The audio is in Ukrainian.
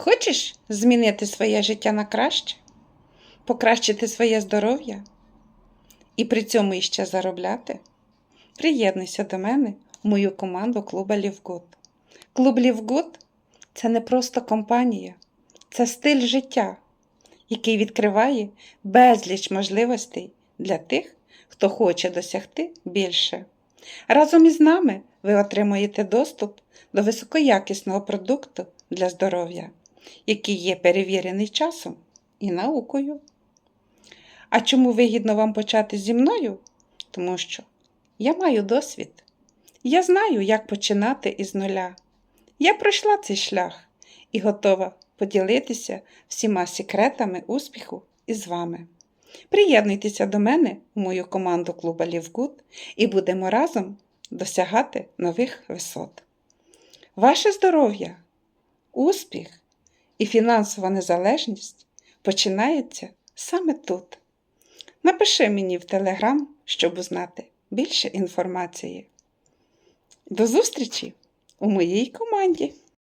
Хочеш змінити своє життя на краще, покращити своє здоров'я і при цьому іще заробляти? Приєднуйся до мене в мою команду клуба Лівгуд. Клуб Лівгуд це не просто компанія, це стиль життя, який відкриває безліч можливостей для тих, хто хоче досягти більше. Разом із нами ви отримуєте доступ до високоякісного продукту для здоров'я, який є перевірений часом і наукою. А чому вигідно вам почати зі мною? Тому що я маю досвід. Я знаю, як починати із нуля. Я пройшла цей шлях і готова поділитися всіма секретами успіху із вами. Приєднуйтеся до мене у мою команду клуба Лівгуд і будемо разом досягати нових висот. Ваше здоров'я, успіх і фінансова незалежність починається саме тут. Напиши мені в Телеграм, щоб узнати більше інформації. До зустрічі у моїй команді!